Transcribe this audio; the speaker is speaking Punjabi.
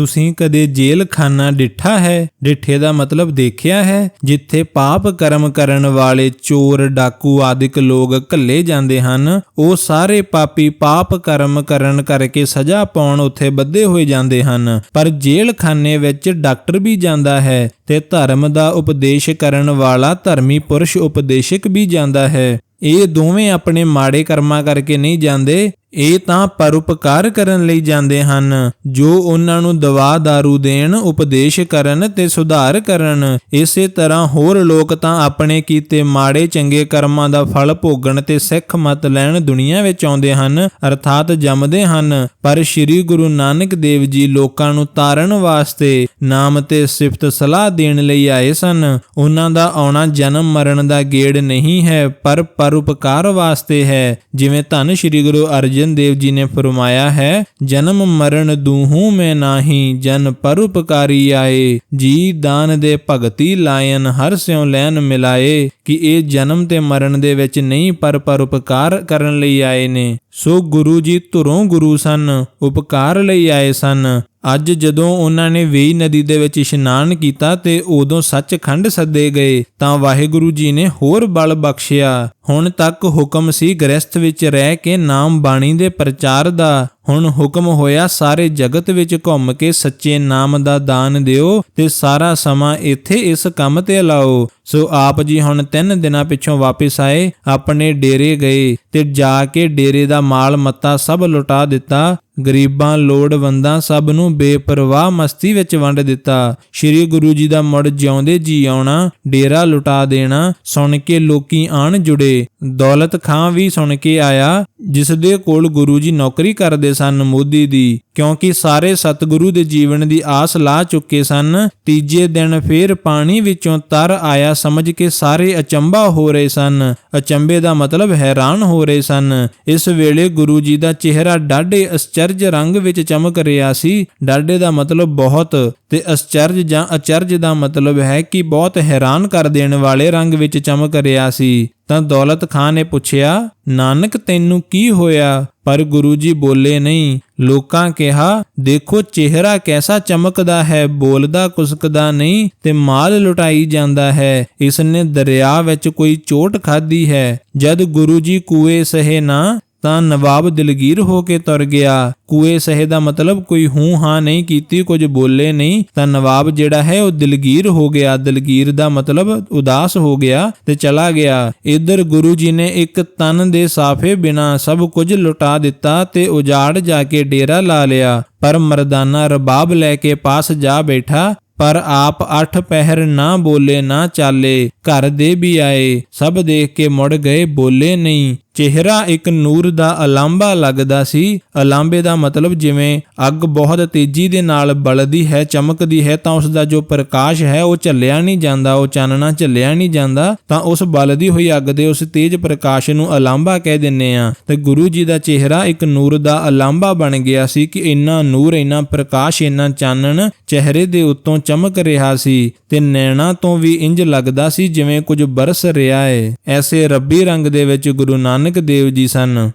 ਤੁਸੀਂ ਕਦੇ ਜੇਲ੍ਹ ਖਾਨਾ ਡਿੱਠਾ ਹੈ? ਡਿੱਠੇ ਦਾ ਮਤਲਬ ਦੇਖਿਆ ਹੈ? ਜਿੱਥੇ ਪਾਪ ਕਰਮ ਕਰਨ ਵਾਲੇ ਚੋਰ, ਡਾਕੂ ਆਦਿਕ ਲੋਕ ਘੱਲੇ ਜਾਂਦੇ ਹਨ, ਉਹ ਸਾਰੇ ਪਾਪੀ ਪਾਪ ਕਰਮ ਕਰਨ ਕਰਕੇ ਸਜ਼ਾ ਪਾਉਣ ਉੱਥੇ ਬੱਧੇ ਹੋਏ ਜਾਂਦੇ ਹਨ। ਪਰ ਜੇਲ੍ਹ ਖਾਨੇ ਵਿੱਚ ਡਾਕਟਰ ਵੀ ਜਾਂਦਾ ਹੈ ਤੇ ਧਰਮ ਦਾ ਉਪਦੇਸ਼ ਕਰਨ ਵਾਲਾ ਧਰਮੀ ਪੁਰਸ਼ ਉਪਦੇਸ਼ਕ ਵੀ ਜਾਂਦਾ ਹੈ। ਇਹ ਦੋਵੇਂ ਆਪਣੇ ਮਾੜੇ ਕਰਮਾਂ ਕਰਕੇ ਨਹੀਂ ਜਾਂਦੇ ਇਹ ਤਾਂ ਪਰਉਪਕਾਰ ਕਰਨ ਲਈ ਜਾਂਦੇ ਹਨ, ਜੋ ਉਹਨਾਂ ਨੂੰ ਦਵਾ दारू ਦੇਣ, ਉਪਦੇਸ਼ ਕਰਨ ਤੇ ਸੁਧਾਰ ਕਰਨ। ਇਸੇ ਤਰ੍ਹਾਂ ਹੋਰ ਲੋਕ ਤਾਂ ਆਪਣੇ ਕੀਤੇ ਮਾੜੇ ਚੰਗੇ ਕਰਮਾਂ ਦਾ ਫਲ ਭੋਗਣ ਤੇ ਸਿੱਖ ਮਤ ਲੈਣ ਦੁਨੀਆ ਵਿੱਚ ਆਉਂਦੇ ਹਨ, ਅਰਥਾਤ ਜੰਮਦੇ ਹਨ। ਪਰ ਸ੍ਰੀ ਗੁਰੂ ਨਾਨਕ ਦੇਵ ਜੀ ਲੋਕਾਂ ਨੂੰ ਤਾਰਨ ਵਾਸਤੇ ਨਾਮ ਤੇ ਸਿਫਤ ਸਲਾਹ ਦੇਣ ਲਈ ਆਏ ਸਨ। ਉਹਨਾਂ ਦਾ ਆਉਣਾ ਜਨਮ ਮਰਨ ਦਾ ਗੇੜ ਨਹੀਂ ਹੈ, ਪਰ ਪਰਉਪਕਾਰ ਵਾਸਤੇ ਹੈ। ਜਿਵੇਂ ਧੰਨ ਸ੍ਰੀ ਗੁਰੂ ਅਰਜਨ ਦੇਵ ਜੀ ਨੇ ਫਰਮਾਇਆ ਹੈ, ਜਨਮ ਮਰਨ ਦੂਹੂ ਮੈਂ ਨਾਹੀ, ਜਨ ਪਰਉਪਕਾਰੀ ਆਏ। ਜੀ ਦਾਨ ਦੇ ਭਗਤੀ ਲਾਇਨ ਹਰ ਸਿਉ ਲੈਨ ਮਿਲਾਏ, ਕਿ ਇਹ ਜਨਮ ਤੇ ਮਰਨ ਦੇ ਵਿੱਚ ਨਹੀਂ ਪਰ ਪਰਉਪਕਾਰ ਕਰਨ ਲਈ ਆਏ ਨੇ। ਸੋ ਗੁਰੂ ਜੀ ਧੁਰੋਂ ਗੁਰੂ ਸਨ, ਉਪਕਾਰ ਲਈ ਆਏ ਸਨ। ਅੱਜ ਜਦੋਂ ਉਹਨਾਂ ਨੇ ਵੇਈ ਨਦੀ ਦੇ ਵਿੱਚ ਇਸ਼ਨਾਨ ਕੀਤਾ ਤੇ ਉਦੋਂ ਸੱਚਖੰਡ ਸੱਦੇ ਗਏ, ਤਾਂ ਵਾਹਿਗੁਰੂ ਜੀ ਨੇ ਹੋਰ ਬਲ ਬਖਸ਼ਿਆ। ਹੁਣ ਤੱਕ ਹੁਕਮ ਸੀ ਗ੍ਰਸਥ ਵਿੱਚ ਰਹਿ ਕੇ ਨਾਮ ਬਾਣੀ ਦੇ ਪ੍ਰਚਾਰ ਦਾ। ਹੁਣ ਹੁਕਮ ਹੋਇਆ ਸਾਰੇ ਜਗਤ ਵਿੱਚ ਘੁੰਮ ਕੇ ਸੱਚੇ ਨਾਮ ਦਾ ਦਾਨ ਦਿਓ ਤੇ ਸਾਰਾ ਸਮਾਂ ਇੱਥੇ ਇਸ ਕੰਮ ਤੇ ਲਾਓ। ਸੋ ਆਪ ਜੀ ਹੁਣ ਤਿੰਨ ਦਿਨਾਂ ਪਿੱਛੋਂ ਵਾਪਸ ਆਏ, ਆਪਣੇ ਡੇਰੇ ਗਏ ਤੇ ਜਾ ਕੇ ਡੇਰੇ ਦਾ ਮਾਲ ਮੱਤਾ ਸਭ ਲੁਟਾ ਦਿੱਤਾ ਗਰੀਬਾਂ ਲੋੜਵੰਦਾਂ ਸਭ ਨੂੰ ਬੇਪਰਵਾਹ ਮਸਤੀ ਵਿੱਚ ਵੰਡ ਦਿੱਤਾ। ਸ੍ਰੀ ਗੁਰੂ ਜੀ ਦਾ ਮੁੜ ਜਿਉਂਦੇ ਜੀ ਆਉਣਾ, ਡੇਰਾ ਲੁਟਾ ਦੇਣਾ, ਸੁਣ ਕੇ ਲੋਕੀ ਆਣ ਜੁੜੇ। ਦੌਲਤ ਖਾਂ ਵੀ ਸੁਣ ਕੇ ਆਇਆ ਜਿਸ ਦੇ ਕੋਲ ਗੁਰੂ ਜੀ ਨੌਕਰੀ ਕਰਦੇ ਸਨ ਮੋਦੀ ਦੀ, ਕਿਉਂਕਿ ਸਾਰੇ ਸਤਿਗੁਰੂ ਦੇ ਜੀਵਨ ਦੀ ਆਸ ਲਾ ਚੁੱਕੇ ਸਨ, ਤੀਜੇ ਦਿਨ ਫੇਰ ਪਾਣੀ ਵਿੱਚੋਂ ਤਰ ਆਇਆ ਸਮਝ ਕੇ ਸਾਰੇ ਅਚੰਭਾ ਹੋ ਰਹੇ ਸਨ। ਅਚੰਬੇ ਦਾ ਮਤਲਬ ਹੈਰਾਨ ਹੋ ਰਹੇ ਸਨ। ਇਸ ਵੇਲੇ ਗੁਰੂ ਜੀ ਦਾ ਚਿਹਰਾ ਡਾਢੇ ਅਚਰਜ ਰੰਗ ਵਿੱਚ ਚਮਕ ਰਿਹਾ ਸੀ। ਡਾਢੇ ਦਾ ਮਤਲਬ ਬਹੁਤ ਤੇ ਅਚਰਜ ਜਾਂ ਅਚਰਜ ਦਾ ਮਤਲਬ ਹੈ ਕਿ ਬਹੁਤ ਹੈਰਾਨ ਕਰ ਦੇਣ ਵਾਲੇ ਰੰਗ ਵਿੱਚ ਚਮਕ ਰਿਹਾ ਸੀ। ਤਾਂ ਦੌਲਤ ਖਾਨ ਨੇ ਪੁੱਛਿਆ, ਨਾਨਕ, ਤੈਨੂੰ ਕੀ ਹੋਇਆ? ਪਰ ਗੁਰੂ ਜੀ ਬੋਲੇ ਨਹੀਂ। ਲੋਕਾਂ ਕਿਹਾ, ਦੇਖੋ, ਚਿਹਰਾ ਕੈਸਾ ਚਮਕਦਾ ਹੈ, ਬੋਲਦਾ, ਕੁਸਕਦਾ ਨਹੀਂ ਤੇ ਮਾਲ ਲੁਟਾਈ ਜਾਂਦਾ ਹੈ। ਇਸ ਨੇ ਦਰਿਆ ਵਿੱਚ ਕੋਈ ਚੋਟ ਖਾਧੀ ਹੈ। ਜਦ ਗੁਰੂ ਜੀ ਕੂਏ ਸਹੇ ਨਾ ਤਾਂ ਨਵਾਬ ਦਿਲਗੀਰ ਹੋ ਕੇ ਤੁਰ ਗਿਆ। ਕੂਏ ਸਹੇ ਦਾ ਮਤਲਬ ਕੋਈ ਹੂੰ ਹਾਂ ਨਹੀਂ ਕੀਤੀ, ਕੁਝ ਬੋਲੇ ਨਹੀਂ। ਤਾਂ ਨਵਾਬ ਜਿਹੜਾ ਹੈ, ਉਹ ਦਿਲਗੀਰ ਹੋ ਗਿਆ। ਦਿਲਗੀਰ ਦਾ ਮਤਲਬ ਉਦਾਸ ਹੋ ਗਿਆ ਤੇ ਚਲਾ ਗਿਆ। ਇਧਰ ਗੁਰੂ ਜੀ ਨੇ ਇੱਕ ਤਨ ਦੇ ਸਾਫੇ ਬਿਨਾ ਸਭ ਕੁਝ ਲੁਟਾ ਦਿੱਤਾ ਤੇ ਉਜਾੜ ਜਾ ਕੇ ਡੇਰਾ ਲਾ ਲਿਆ। ਪਰ ਮਰਦਾਨਾ ਰਬਾਬ ਲੈ ਕੇ ਪਾਸ ਜਾ ਬੈਠਾ, ਪਰ ਆਪ ਅੱਠ ਪਹਿਰ ਨਾ ਬੋਲੇ ਨਾ ਚਾਲੇ। ਘਰ ਦੇ ਵੀ ਆਏ, ਸਭ ਦੇਖ ਕੇ ਮੁੜ ਗਏ, ਬੋਲੇ ਨਹੀਂ। ਚਿਹਰਾ ਇੱਕ ਨੂਰ ਦਾ ਅਲਾਂਬਾ ਲੱਗਦਾ ਸੀ। ਅਲਾਂਬੇ ਦਾ ਮਤਲਬ ਜਿਵੇਂ ਅੱਗ ਬਹੁਤ ਤੇਜ਼ੀ ਦੇ ਨਾਲ ਬਲਦੀ ਹੈ, ਚਮਕਦੀ ਹੈ, ਤਾਂ ਉਸ ਦਾ ਜੋ ਪ੍ਰਕਾਸ਼ ਹੈ ਉਹ ਝੱਲਿਆ ਨਹੀਂ ਜਾਂਦਾ, ਉਹ ਚਾਨਣਾ ਝੱਲਿਆ ਨਹੀਂ ਜਾਂਦਾ। ਤਾਂ ਉਸ ਬਲਦੀ ਹੋਈ ਅੱਗ ਦੇ ਉਸ ਤੇਜ ਪ੍ਰਕਾਸ਼ ਨੂੰ ਅਲਾਂਬਾ ਕਹਿ ਦਿੰਨੇ ਆ ਤੇ ਗੁਰੂ ਜੀ ਦਾ ਚਿਹਰਾ ਇੱਕ ਨੂਰ ਦਾ ਅਲਾਂਬਾ ਬਣ ਗਿਆ ਸੀ ਕਿ ਇੰਨਾ ਨੂਰ, ਇੰਨਾ ਪ੍ਰਕਾਸ਼, ਇੰਨਾ ਚਾਨਣ ਚਿਹਰੇ ਦੇ ਉੱਤੋਂ ਚਮਕ ਰਿਹਾ ਸੀ ਤੇ ਨੈਣਾ ਤੋਂ ਵੀ ਇੰਜ ਲੱਗਦਾ ਸੀ ਜਿਵੇਂ ਕੁਝ ਬਰਸ ਰਿਹਾ ਏ। ਐਸੇ ਰੱਬੀ ਰੰਗ ਦੇ ਵਿੱਚ ਗੁਰੂ ਨਾਨਕ ਨਾਨਕ ਦੇਵ ਜੀ ਸਨ।